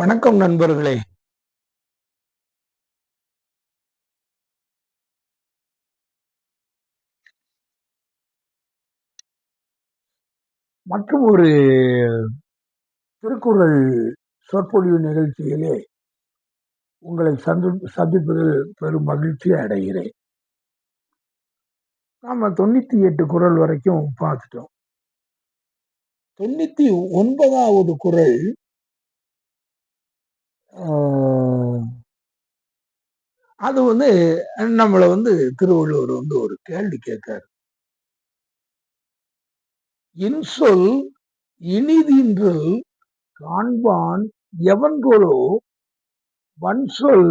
வணக்கம் நண்பர்களே. மற்றும் ஒரு திருக்குறள் சொற்பொழிவு நிகழ்ச்சியிலே உங்களை சந்தி சந்திப்பதில் பெரும் மகிழ்ச்சி அடைகிறேன். நாம தொண்ணூத்தி எட்டு குரல் வரைக்கும் பார்த்துட்டோம். தொண்ணூத்தி ஒன்பதாவது குரல் அது வந்து நம்மளை வந்து திருவள்ளுவர் வந்து ஒரு கேள்வி கேட்காரு. இன்சொல் இனிதின்று காண்பான் எவன்கொலோ வன்சொல்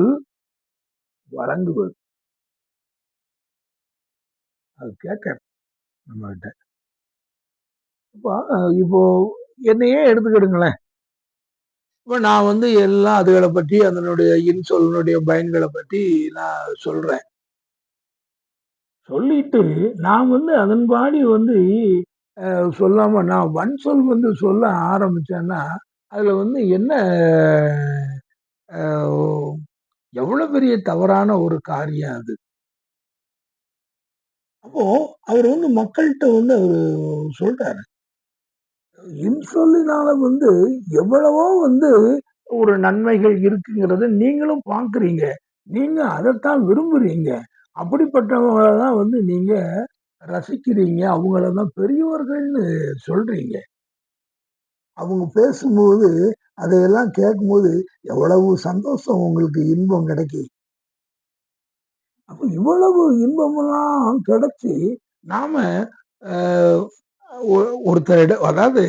வழங்குவது. அது கேட்க நம்மகிட்ட. இப்போ இப்போ என்னையே எடுத்துக்கிடுங்களேன். இப்போ நான் வந்து எல்லாம் அதுகளை பற்றி அதனுடைய இன்சொல்னுடைய பயன்களை பற்றி நான் சொல்கிறேன் சொல்லிட்டு நான் வந்து அதன்பாடி வந்து சொல்லாமல் நான் வன் சொல் வந்து சொல்ல ஆரம்பிச்சேன்னா அதில் வந்து என்ன எவ்வளோ பெரிய தவறான ஒரு காரியம் அது? அப்போ அவர் வந்து மக்கள்கிட்ட வந்து அவர் சொல்றாரு. இன்சொல்லினால வந்து எவ்வளவோ வந்து ஒரு நன்மைகள் இருக்குங்கிறத நீங்களும் பார்க்குறீங்க. நீங்க அதைத்தான் விரும்புறீங்க. அப்படிப்பட்டவங்கள தான் வந்து நீங்க ரசிக்கிறீங்க. அவங்கள தான் பெரியவர்கள்னு சொல்றீங்க. அவங்க பேசும்போது அதையெல்லாம் கேட்கும்போது எவ்வளவு சந்தோஷம் உங்களுக்கு இன்பம் கிடைக்கி அப்ப இவ்வளவு இன்பமெல்லாம் கிடைச்சி நாம ஒருத்தரிடம் அதாவது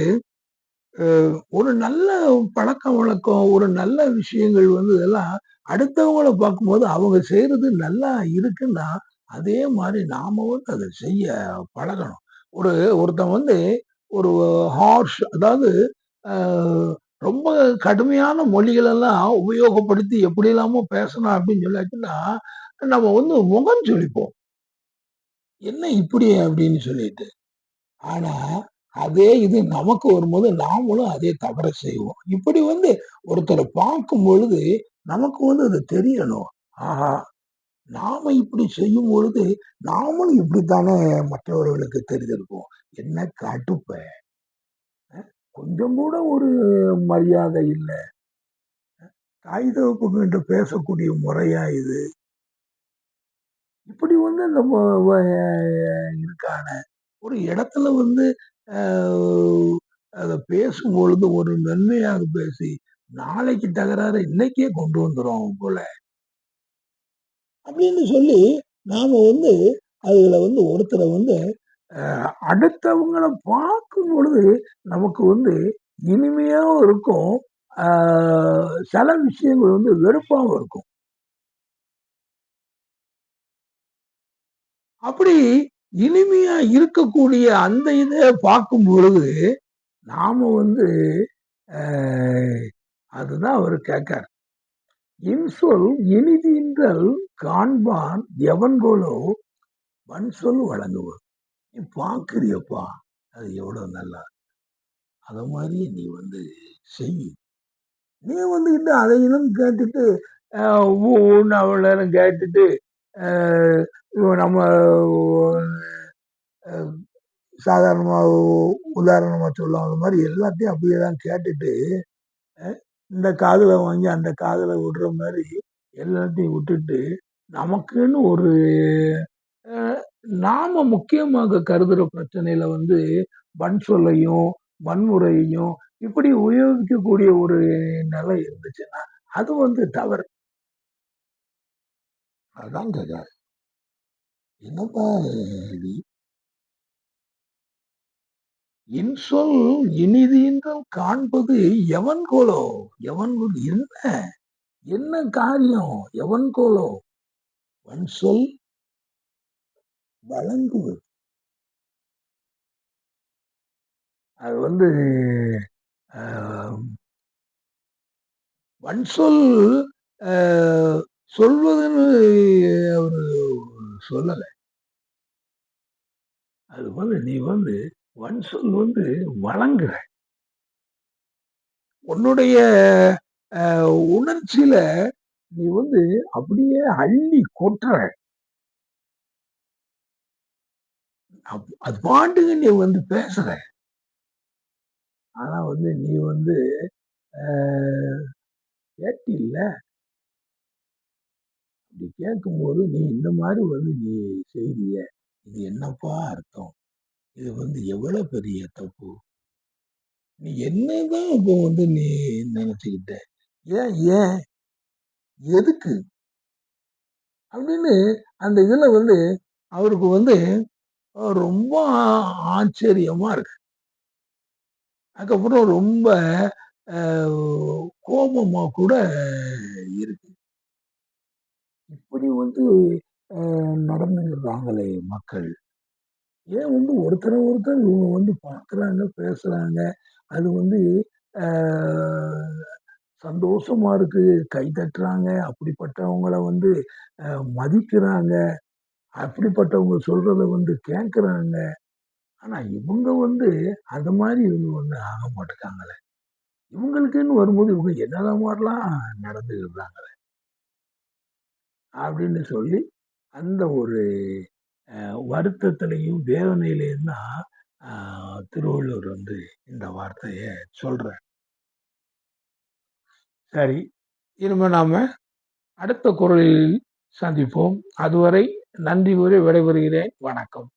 ஒரு நல்ல பழக்க வழக்கம் ஒரு நல்ல விஷயங்கள் வந்து இதெல்லாம் அடுத்தவங்களை பார்க்கும்போது அவங்க செய்யறது நல்லா இருக்குன்னா அதே மாதிரி நாம வந்து அதை செய்ய பழகணும். ஒரு ஒருத்தன் வந்து ஒரு ஹார்ஷ் அதாவது ரொம்ப கடுமையான மொழிகளெல்லாம் உபயோகப்படுத்தி எப்படி இல்லாமல் பேசணும் அப்படின்னு சொல்லாச்சுன்னா நம்ம வந்து முகம் சொல்லிப்போம் என்ன இப்படி அப்படின்னு சொல்லிட்டு. ஆனா அதே இது நமக்கு வரும்போது நாமளும் அதே தவறை செய்வோம். இப்படி வந்து ஒருத்தரை பார்க்கும் பொழுது நமக்கு வந்து அது தெரியணும். ஆஹா நாம இப்படி செய்யும் பொழுது நாமளும் இப்படித்தானே மற்றவர்களுக்கு தெரிஞ்சிருக்கோம் என்ன காட்டுப்ப கொஞ்சம் கூட ஒரு மரியாதை இல்லை. தாய் என்று பேசக்கூடிய முறையா இது. இப்படி வந்து அந்த இருக்கான ஒரு இடத்துல வந்து அதை பேசும்பொழுது ஒரு நன்மையாக பேசி நாளைக்கு தகராறு இன்னைக்கே கொண்டு வந்துடும் போல. அப்படின்னு சொல்லி நாம வந்து அதுல வந்து ஒருத்தரை வந்து அடுத்தவங்களை பார்க்கும் பொழுது நமக்கு வந்து இனிமையாகவும் இருக்கும். சில விஷயங்கள் வந்து வெறுப்பாகவும் இருக்கும். அப்படி இனிமையா இருக்கக்கூடிய அந்த இதை பார்க்கும் பொழுது நாம வந்து அதுதான் அவர் கேட்கார். இன்சொல் இனிதின்றல் காண்பான் எவன்கோலோ வன்சொல் வழங்குவர் நீ பார்க்குறியப்பா அது எவ்வளோ நல்லா அத மாதிரி நீ வந்து செய் நீ வந்து இன்னும் அதை இன்னும் கேட்டுட்டு ஒன்று அவ்வளோ நேரம் கேட்டுட்டு நம்ம சாதாரணமாக உதாரணமாக சொல்லலாம். அந்த மாதிரி எல்லாத்தையும் அப்படியே தான் கேட்டுட்டு இந்த காதில் வாங்கி அந்த காதில் விடுற மாதிரி எல்லாத்தையும் விட்டுட்டு நமக்குன்னு ஒரு நாம முக்கியமாக கருதுகிற பிரச்சனையில் வந்து வன் சொல்லையும் வன்முறையையும் இப்படி உபயோகிக்கக்கூடிய ஒரு நிலை இருந்துச்சுன்னா அது வந்து தவறு. அதுதான் கேட்காரு என்னப்பா இன்சொல் இனிதீன்றம் காண்பது எவன் கோலோ? எவன் என்ன என்ன காரியம் எவன் கோலோ? வன் சொல் வழங்குவது. அது வந்து வன் சொல் சொல்வதுன்னு சொல்லலை அது வந்து நீ வந்து வன் சொல் வந்து வழங்குற உன்னுடைய உணர்ச்சியில நீ வந்து அப்படியே அள்ளி கொட்டுற. அது பாட்டுக்கு நீ வந்து பேசுற. ஆனா வந்து நீ வந்து அ கேட்டில்ல. அப்படி கேட்கும்போது, நீ இந்த மாதிரி வந்து நீ செய்றியே, இது என்னப்பா அர்த்தம்? இது வந்து எவ்வளோ பெரிய தப்பு? நீ என்னதான் இப்போ வந்து நீ நினச்சிக்கிட்ட ஏன் ஏன்? எதுக்கு? அப்படின்னு அந்த இதுல வந்து அவருக்கு வந்து ரொம்ப ஆச்சரியமாக ஆச்சரியமா இருக்கு. அதுக்கப்புறம் ரொம்ப கோபமாக கோபமா கூட இருக்கு. இப்படி வந்து நடந்துக்கிறாங்களே மக்கள். ஏன் வந்து ஒருத்தரை ஒருத்தர் இவங்க வந்து பார்க்குறாங்க, பேசுகிறாங்க அது வந்து சந்தோஷமாக சந்தோஷமா இருக்கு. கை தட்டுறாங்க. அப்படிப்பட்டவங்கள வந்து மதிக்கிறாங்க. அப்படிப்பட்டவங்க சொல்றத வந்து கேட்குறாங்க. ஆனா இவங்க வந்து அந்த மாதிரி இவங்க வந்து ஆக மாட்டேங்காங்களே இவங்களுக்குன்னு வரும்போது இவங்க என்னென்ன மாதிரிலாம் நடந்துக்கிறாங்களே. அப்படின்னு சொல்லி அந்த ஒரு வருத்தத்திலையும் வேதனையிலையும் தான் திருவள்ளுவர் வந்து இந்த வார்த்தையை சொல்கிறார் சரி. இனிமேல் நாம் அடுத்த குரலில் சந்திப்போம். அதுவரை நன்றி கூறி விடைபெறுகிறேன். வணக்கம்.